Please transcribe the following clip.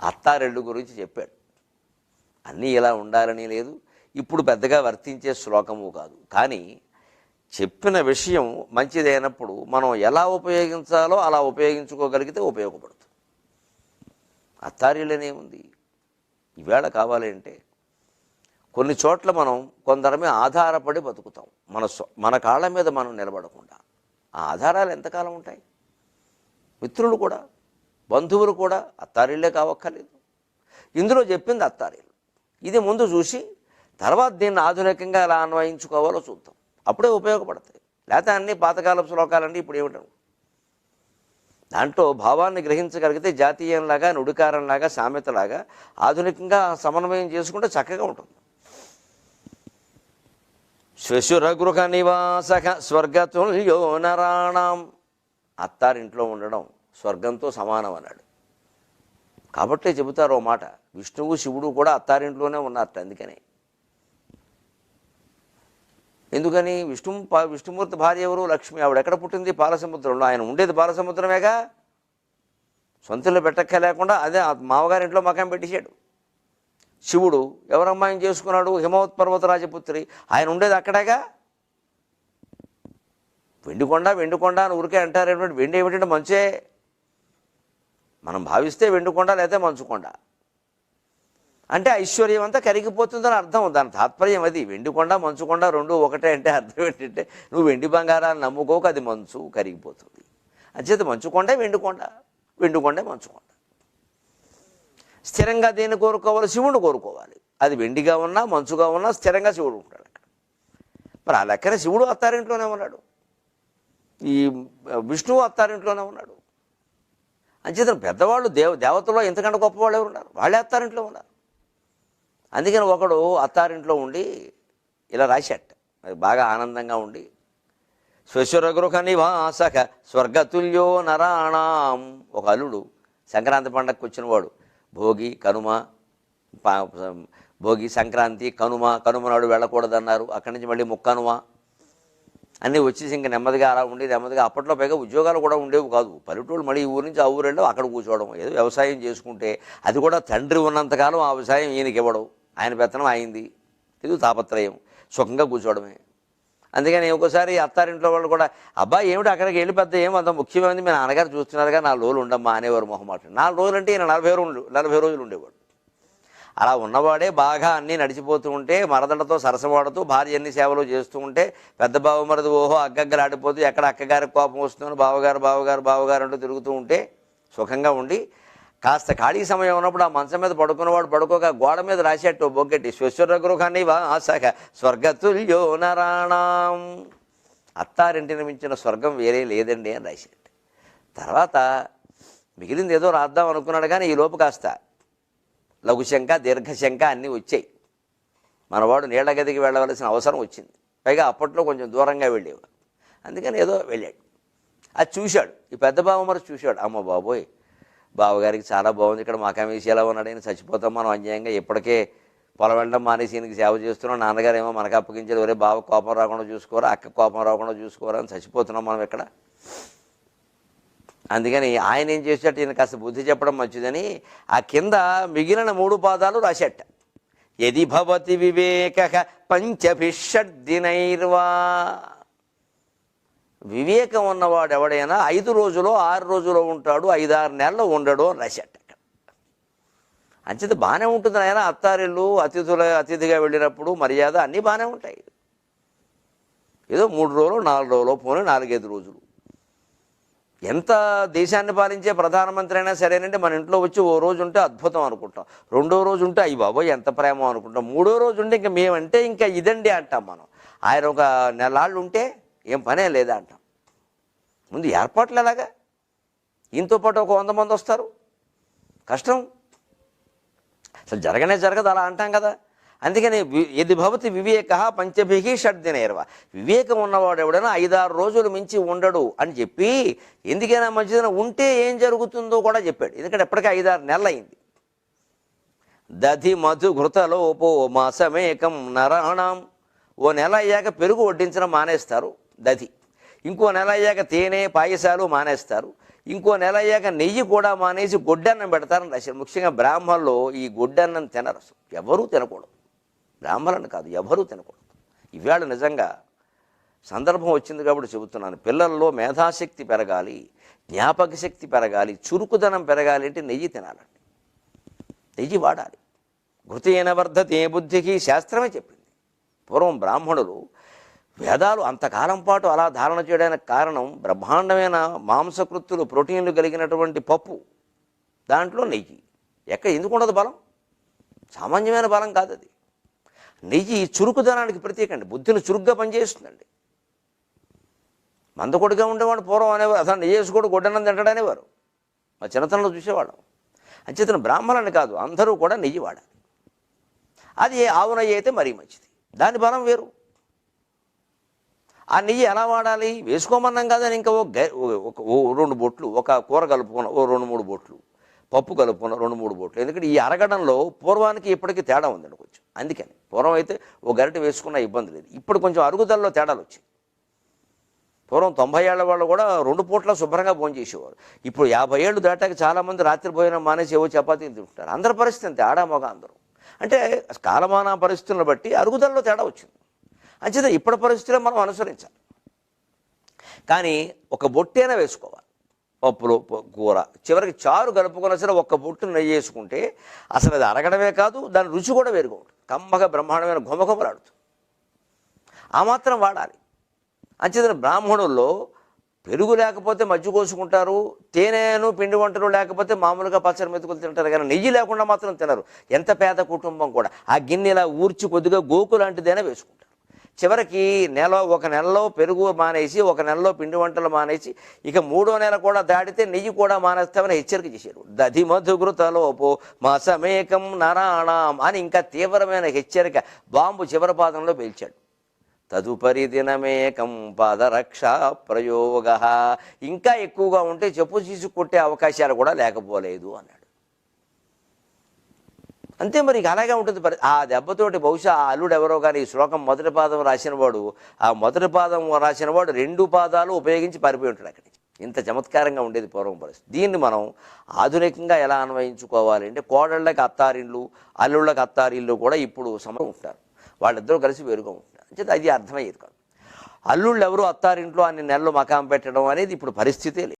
అత్తారెళ్ళు గురించి చెప్పాడు. అన్నీ ఇలా ఉండాలని లేదు ఇప్పుడు పెద్దగా వర్తించే శ్లోకము కాదు. కానీ చెప్పిన విషయం మంచిదైనప్పుడు మనం ఎలా ఉపయోగించాలో అలా ఉపయోగించుకోగలిగితే ఉపయోగపడుతుంది. అత్తారిళ్ళనే ఉంది. ఈవేళ కావాలి అంటే కొన్ని చోట్ల మనం కొందరమే ఆధారపడి బతుకుతాం. మన మన కాళ్ళ మీద మనం నిలబడకుండా. ఆ ఆధారాలు ఎంతకాలం ఉంటాయి? మిత్రులు కూడా. బంధువులు కూడా అత్తారీళ్ళే కావక్కర్లేదు. ఇందులో చెప్పింది అత్తారీలు ఇది ముందు చూసి తర్వాత దీన్ని ఆధునికంగా ఎలా అన్వయించుకోవాలో చూద్దాం. అప్పుడే ఉపయోగపడతాయి. లేకపోతే అన్ని పాతకాలపు శ్లోకాలన్నీ ఇప్పుడు ఏమిటను? దాంట్లో భావాన్ని గ్రహించగలిగితే జాతీయంలాగా నుడికారంలాగా సామెతలాగా ఆధునికంగా సమన్వయం చేసుకుంటే చక్కగా ఉంటుంది. శ్వశురగృహ నివాసక స్వర్గతుల్యో నరాణం అత్తారింట్లో ఉండడం స్వర్గంతో సమానం అన్నాడు కాబట్టే చెబుతారు ఓ మాట విష్ణువు శివుడు కూడా అత్తారింట్లోనే ఉన్నారట అందుకని. ఎందుకని? విష్ణు విష్ణుమూర్తి భార్య ఎవరు? లక్ష్మి. ఆవిడ ఎక్కడ పుట్టింది? పాలసముద్రంలో ఆయన ఉండేది పాలసముద్రమేగా సొంతలో పెట్టక్క లేకుండా అదే మామగారి మామగారింట్లో మకం పెట్టేశాడు. శివుడు ఎవరమ్మాయిని చేసుకున్నాడు? హిమవత్ పర్వతరాజపుత్రి ఆయన ఉండేది అక్కడేగా? వెండికొండ వెండికొండ అని ఊరికే అంటారు. వెండి ఏమిటంటే మంచే. మనం భావిస్తే వెండుకొండ లేదా మంచుకొండ. అంటే ఐశ్వర్యం అంతా కరిగిపోతుందని అర్థం. దాని తాత్పర్యం అది. వెండికొండ మంచుకొండ రెండు ఒకటే అంటే అర్థం ఏంటంటే నువ్వు వెండి బంగారాన్ని నమ్ముకోక అది మంచు కరిగిపోతుంది. అంచేత మంచుకొండే వెండికొండ వెండుకొండే మంచుకొండ. స్థిరంగా దేన్ని కోరుకోవాలి? శివుడు కోరుకోవాలి. అది వెండిగా ఉన్నా మంచుగా ఉన్నా స్థిరంగా శివుడు ఉంటాడు అక్కడ. మరి ఆ లెక్కన శివుడు అత్తారింట్లోనే ఉన్నాడు. ఈ విష్ణువు అత్తారింట్లోనే ఉన్నాడు. అంచేతను పెద్దవాళ్ళు దేవ దేవతలో ఎంతకంటే గొప్పవాళ్ళు ఎవరు ఉన్నారు వాళ్ళే అత్తారింట్లో ఉన్నారు. అందుకని ఒకడు అత్తారింట్లో ఉండి ఇలా రాశాట. అది బాగా ఆనందంగా ఉండి శ్వశురగృహ నివాసక స్వర్గతుల్యో నరాణాం ఒక అల్లుడు సంక్రాంతి పండగకు వచ్చినవాడు. భోగి కనుమ భోగి సంక్రాంతి కనుమ కనుమ నాడు వెళ్ళకూడదన్నారు. అక్కడి నుంచి మళ్ళీ ముక్కనుమ అన్నీ వచ్చేసి ఇంకా నెమ్మదిగా అలా ఉండి నెమ్మదిగా అప్పట్లో పైగా ఉద్యోగాలు కూడా ఉండేవి కాదు. పల్లెటూరు మళ్ళీ ఈ ఊరు నుంచి ఆ ఊరు వెళ్ళడం అక్కడ కూర్చోవడం ఏదో వ్యవసాయం చేసుకుంటే అది కూడా తండ్రి ఉన్నంతకాలం ఆ వ్యవసాయం ఈయనకి ఇవ్వడం ఆయన పెత్తనం అయింది ఇది తాపత్రయం. సుఖంగా కూర్చోవడమే. అందుకని ఒకసారి అత్తారింట్లో వాళ్ళు కూడా అబ్బాయి ఏమిటి అక్కడికి వెళ్ళి పెద్ద ఏం అంత ముఖ్యమైనది మీ నాన్నగారు చూస్తున్నారుగా నాలుగు రోజులు ఉండమ్మా అనేవారు మొహమాట. నాలుగు రోజులు అంటే ఈయన నలభై రోజులు నలభై రోజులు ఉండేవాడు. అలా ఉన్నవాడే బాగా అన్నీ నడిచిపోతూ ఉంటే మరదలతో సరసవాడుతూ భార్య అన్ని సేవలు చేస్తూ ఉంటే పెద్ద బావమరది ఓహో అగ్గగ్గలాడిపోతూ ఎక్కడ అక్కగారికి కోపం వస్తుందని బావగారు బావగారు బావగారు అంటూ తిరుగుతూ ఉంటే సుఖంగా ఉండి కాస్త ఖాళీ సమయం ఉన్నప్పుడు ఆ మంచం మీద పడుకున్నవాడు పడుకోక గోడ మీద రాసేట్టు బొగ్గెట్టి స్వశ్వర గృహాన్ని వాసక స్వర్గతుల్యో నరాణం అత్తారింటిని మించిన స్వర్గం వేరే లేదండి అని రాసేట్టు. తర్వాత మిగిలింది ఏదో రాద్దాం అనుకున్నాడు కానీ ఈ లోపు కాస్త లఘుశంక దీర్ఘశంక అన్నీ వచ్చాయి. మనవాడు నీళ్ళ గదికి వెళ్ళవలసిన అవసరం వచ్చింది. పైగా అప్పట్లో కొంచెం దూరంగా వెళ్ళేవాడు. అందుకని ఏదో వెళ్ళాడు. అది చూశాడు. ఈ పెద్ద బావ మరి చూశాడు. అమ్మ బాబోయ్ బావగారికి చాలా బాగుంది. ఇక్కడ మా కమేసి ఎలా ఉన్నాడు చచ్చిపోతాం మనం అన్యాయంగా ఇప్పటికే పొలం వెళ్ళడం మానేసి ఈయనకి సేవ చేస్తున్నాం. నాన్నగారు ఏమో మనకు అప్పగించారు ఒరే బావ కోపం రాకుండా చూసుకోరా అక్క కోపం రాకుండా చూసుకోరా అని చచ్చిపోతున్నాం మనం ఇక్కడ. అందుకని ఆయన ఏం చేసేట ఈయన కాస్త బుద్ధి చెప్పడం మంచిదని ఆ కింద మిగిలిన మూడు పాదాలు రాసేట యది భవతి వివేక పంచభిషడ్దినైర్వా. వివేకం ఉన్నవాడు ఎవడైనా ఐదు రోజులో ఆరు రోజులో ఉంటాడు ఐదారు నెలలు ఉండడు అని రాసేట అంచేత బాగానే ఉంటుంది ఆయన అత్తారిల్లు అతిథుల అతిథిగా వెళ్ళినప్పుడు మర్యాద అన్నీ బాగానే ఉంటాయి. ఏదో మూడు రోజులు నాలుగు రోజులు పోనీ నాలుగైదు రోజులు. ఎంత దేశాన్ని పాలించే ప్రధానమంత్రి అయినా సరేనంటే మన ఇంట్లో వచ్చి ఓ రోజు ఉంటే అద్భుతం అనుకుంటాం. రెండో రోజు ఉంటే అయ్యి బాబోయ్ ఎంత ప్రేమ అనుకుంటాం. మూడో రోజు ఉంటే ఇంకా మేమంటే ఇంకా ఇదండి అంటాం మనం. ఆయన ఒక నెలాళ్ళు ఉంటే ఏం పనే లేదా అంటాం. ముందు ఏర్పాట్లు ఎలాగా? ఈయనతో పాటు ఒక వంద మంది వస్తారు. కష్టం. అసలు జరగనే జరగదు అలా అంటాం కదా. అందుకని వి- ఎది భవతి వివేక పంచభిహి షడ్దినేర్వ. వివేకం ఉన్నవాడు ఎవడైనా ఐదారు రోజులు మించి ఉండడు అని చెప్పి ఎందుకైనా మంచిదైనా ఉంటే ఏం జరుగుతుందో కూడా చెప్పాడు. ఎందుకంటే ఎప్పటికీ ఐదారు నెలలు అయింది దధి మధు ఘృతలోపో మాసమేకం నరాణం. ఓ నెల అయ్యాక పెరుగు వడ్డించడం మానేస్తారు దధి. ఇంకో నెల అయ్యాక తేనె పాయసాలు మానేస్తారు. ఇంకో నెల అయ్యాక నెయ్యి కూడా మానేసి గొడ్డన్నం పెడతారని రాశారు. ముఖ్యంగా బ్రాహ్మణులు ఈ గొడ్డన్నం తినరు ఎవరూ తినకూడదు. బ్రాహ్మణులను కాదు ఎవరూ తినకూడదు ఇవాళ నిజంగా సందర్భం వచ్చింది కాబట్టి చెబుతున్నాను. పిల్లల్లో మేధాశక్తి పెరగాలి జ్ఞాపక శక్తి పెరగాలి చురుకుదనం పెరగాలి అంటే నెయ్యి తినాలండి. నెయ్యి వాడాలి. ఘృతేన వర్ధతే బుద్ధికి శాస్త్రమే చెప్పింది. పూర్వం బ్రాహ్మణులు వేదాలు అంతకాలం పాటు అలా ధారణ చేయడానికి కారణం బ్రహ్మాండమైన మాంసకృత్తులు ప్రోటీన్లు కలిగినటువంటి పప్పు. దాంట్లో నెయ్యి. ఎక్కడ? ఎందుకు ఉండదు బలం? సామాన్యమైన బలం కాదు అది నెయ్యి చురుకుదనానికి ప్రత్యేక అండి బుద్ధిని చురుగ్గా పనిచేస్తుందండి. మందకొడిగా ఉండేవాడు పూర్వం అనేవారు అసలు నెయ్యి వేసుకోడు గొడ్డనం తింటాడనేవారు మా చిన్నతనంలో చూసేవాళ్ళం. అంచేతన బ్రాహ్మణుని కాదు అందరూ కూడా నెయ్యి వాడాలి అది ఆవు నెయ్యి అయితే మరీ మంచిది. దాని బలం వేరు. ఆ నెయ్యి ఎలా వాడాలి? వేసుకోమన్నాం కాదని ఇంకా ఓ గ- ఒక ఓ రెండు బొట్లు ఒక కూర కలుపుకున్న ఓ రెండు మూడు బొట్లు. పప్పు కలుపుకున్న రెండు మూడు బోట్లు. ఎందుకంటే ఈ అరగడంలో పూర్వానికి ఇప్పటికీ తేడా ఉందండి కొంచెం. అందుకని పూర్వం అయితే ఓ గరిటె వేసుకున్న ఇబ్బంది లేదు. ఇప్పుడు కొంచెం అరుగుదలలో తేడాలు వచ్చాయి. పూర్వం తొంభై ఏళ్ళ వాళ్ళు కూడా రెండు పూట్ల శుభ్రంగా భోజనం చేసేవారు. ఇప్పుడు యాభై ఏళ్ళు దాటాక చాలామంది రాత్రి భోజనం మానేసి ఏవో చపాతీలు తింటున్నారు. అందరి పరిస్థితి అంతే ఆడా మగ అందరూ. అంటే కాలమాన పరిస్థితులను బట్టి అరుగుదలలో తేడా వచ్చింది. అంచేత ఇప్పటి పరిస్థితుల్లో మనం అనుసరించాలి. కానీ ఒక బొట్టైనా వేసుకోవాలి? పప్పులు కూర. చివరికి చారు కలుపుకొని సరే ఒక్క బొట్టు నెయ్యి వేసుకుంటే అసలు అది అరగడమే కాదు దాని రుచి కూడా వేరుగా ఉంటుంది. కమ్మగా బ్రహ్మాండమైన ఘుమఘుమలాడుతుంది. ఆ మాత్రం వాడాలి. అంచేతన బ్రాహ్మణుల్లో పెరుగు లేకపోతే మజ్జి కోసుకుంటారు తేనెను పిండి వంటలు లేకపోతే మామూలుగా పచ్చడి మెతుకులు తింటారు కానీ నెయ్యి లేకుండా మాత్రం తినరు. ఎంత పేద కుటుంబం కూడా. ఆ గిన్నె ఇలా ఊర్చి కొద్దిగా గోకు లాంటిదైనా వేసుకుంటారు. చివరికి నెల ఒక నెలలో పెరుగు మానేసి ఒక నెలలో పిండి వంటలు మానేసి ఇక మూడో నెల కూడా దాటితే నెయ్యి కూడా మానేస్తామని హెచ్చరిక చేశారు. దధి మధుగృతలోపు మసమేకం నరాణం అని ఇంకా తీవ్రమైన హెచ్చరిక బాంబు చివరి పాదంలో పేల్చాడు. తదుపరి దినమేకం పాదరక్ష ప్రయోగ. ఇంకా ఎక్కువగా ఉంటే చెప్పు తీసుకొట్టే అవకాశాలు కూడా లేకపోలేదు అన్నాడు. అంతే మరి ఇక అలాగే ఉంటుంది ఆ దెబ్బతోటి బహుశా ఆ అల్లుడు ఎవరో కానీ ఈ శ్లోకం మొదటి పాదం రాసినవాడు ఆ మొదటి పాదం రాసినవాడు రెండు పాదాలు ఉపయోగించి పారిపోయి ఉంటాడు అక్కడి ఇంత చమత్కారంగా ఉండేది పూర్వం పరిస్థితి. దీన్ని మనం ఆధునికంగా ఎలా అన్వయించుకోవాలి అంటే కోడళ్ళకి అత్తారిళ్ళు అల్లుళ్ళకి అత్తారిళ్ళు కూడా ఇప్పుడు సమయం ఉంటారు. వాళ్ళిద్దరూ కలిసి వేరుగా ఉంటారు. అంటే అది అర్థమయ్యేది కాదు. అల్లుళ్ళు ఎవరు అత్తారింట్లో అన్ని నెలలు మకాం పెట్టడం అనేది ఇప్పుడు పరిస్థితే లేదు.